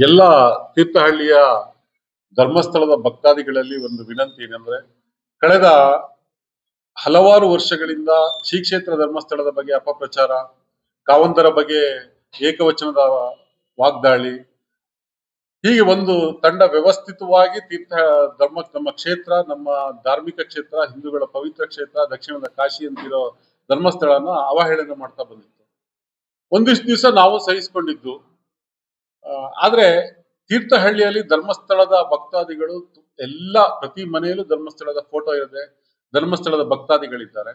ಎಲ್ಲ ತೀರ್ಥಹಳ್ಳಿಯ ಧರ್ಮಸ್ಥಳದ ಭಕ್ತಾದಿಗಳಲ್ಲಿ ಒಂದು ವಿನಂತಿ ಏನಂದ್ರೆ, ಕಳೆದ ಹಲವಾರು ವರ್ಷಗಳಿಂದ ಶ್ರೀ ಕ್ಷೇತ್ರ ಧರ್ಮಸ್ಥಳದ ಬಗ್ಗೆ ಅಪಪ್ರಚಾರ ಕಾವಂತರ ಬಗ್ಗೆ ಏಕವಚನದ ವಾಗ್ದಾಳಿ, ಹೀಗೆ ಒಂದು ತಂಡ ವ್ಯವಸ್ಥಿತವಾಗಿ ತೀರ್ಥ, ಧರ್ಮ, ನಮ್ಮ ಕ್ಷೇತ್ರ, ನಮ್ಮ ಧಾರ್ಮಿಕ ಕ್ಷೇತ್ರ, ಹಿಂದೂಗಳ ಪವಿತ್ರ ಕ್ಷೇತ್ರ, ದಕ್ಷಿಣದ ಕಾಶಿ ಅಂತಿರೋ ಧರ್ಮಸ್ಥಳನ ಅವಹೇಳನ ಮಾಡ್ತಾ ಬಂದಿತ್ತು. ಒಂದಿಷ್ಟು ದಿವಸ ನಾವು ಸಹಿಸಿಕೊಂಡಿದ್ದು. ಆದ್ರೆ ತೀರ್ಥಹಳ್ಳಿಯಲ್ಲಿ ಧರ್ಮಸ್ಥಳದ ಭಕ್ತಾದಿಗಳು ಎಲ್ಲ ಪ್ರತಿ ಮನೆಯಲ್ಲೂ ಧರ್ಮಸ್ಥಳದ ಫೋಟೋ ಇದೆ ಧರ್ಮಸ್ಥಳದ ಭಕ್ತಾದಿಗಳಿದ್ದಾರೆ.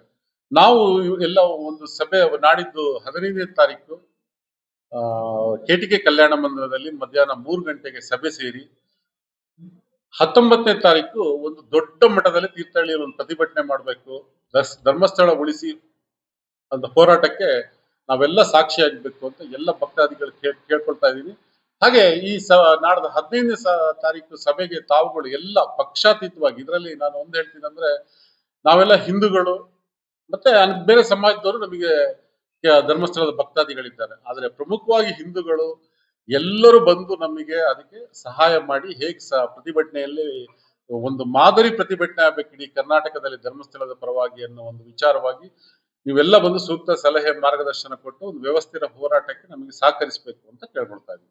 ನಾವು ಎಲ್ಲ ಒಂದು ಸಭೆ ನಾಡಿದ್ದು ಹದಿನೈದನೇ ತಾರೀಕು ಕೆಟಿಕೆ ಕಲ್ಯಾಣ ಮಂದಿರದಲ್ಲಿ ಮಧ್ಯಾಹ್ನ ಮೂರು ಗಂಟೆಗೆ ಸಭೆ ಸೇರಿ ಹತ್ತೊಂಬತ್ತನೇ ತಾರೀಕು ಒಂದು ದೊಡ್ಡ ಮಟ್ಟದಲ್ಲಿ ತೀರ್ಥಹಳ್ಳಿಯಲ್ಲಿ ಒಂದು ಪ್ರತಿಭಟನೆ ಮಾಡಬೇಕು. ಧರ್ಮಸ್ಥಳ ಉಳಿಸಿ ಅಂತ ಹೋರಾಟಕ್ಕೆ ನಾವೆಲ್ಲ ಸಾಕ್ಷಿಯಾಗಬೇಕು ಅಂತ ಎಲ್ಲ ಭಕ್ತಾದಿಗಳು ಕೇಳ್ ಕೇಳ್ಕೊಳ್ತಾ ಇದ್ದೀನಿ ಹಾಗೆ ಈ ಸ, ನಾಡದ ಹದಿನೈದನೇ ಸ, ತಾರೀಕು ಸಭೆಗೆ ತಾವುಗಳು ಎಲ್ಲ ಪಕ್ಷಾತೀತವಾಗಿ, ಇದರಲ್ಲಿ ನಾನು ಒಂದು ಹೇಳ್ತೀನಿ ಅಂದ್ರೆ, ನಾವೆಲ್ಲ ಹಿಂದೂಗಳು, ಮತ್ತೆ ಬೇರೆ ಸಮಾಜದವರು ನಮಗೆ ಧರ್ಮಸ್ಥಳದ ಭಕ್ತಾದಿಗಳಿದ್ದಾರೆ. ಆದರೆ ಪ್ರಮುಖವಾಗಿ ಹಿಂದೂಗಳು ಎಲ್ಲರೂ ಬಂದು ನಮಗೆ ಅದಕ್ಕೆ ಸಹಾಯ ಮಾಡಿ ಹೇಗೆ ಸ, ಪ್ರತಿಭಟನೆಯಲ್ಲಿ ಒಂದು ಮಾದರಿ ಪ್ರತಿಭಟನೆ ಆಗ್ಬೇಕು ಇಡೀ ಕರ್ನಾಟಕದಲ್ಲಿ ಧರ್ಮಸ್ಥಳದ ಪರವಾಗಿ ಅನ್ನೋ ಒಂದು ವಿಚಾರವಾಗಿ ನೀವೆಲ್ಲ ಬಂದು ಸೂಕ್ತ ಸಲಹೆ ಮಾರ್ಗದರ್ಶನ ಕೊಟ್ಟು ಒಂದು ವ್ಯವಸ್ಥಿತ ಹೋರಾಟಕ್ಕೆ ನಮಗೆ ಸಹಕರಿಸಬೇಕು ಅಂತ ಕೇಳ್ಕೊಳ್ತಾ ಇದ್ದೀನಿ.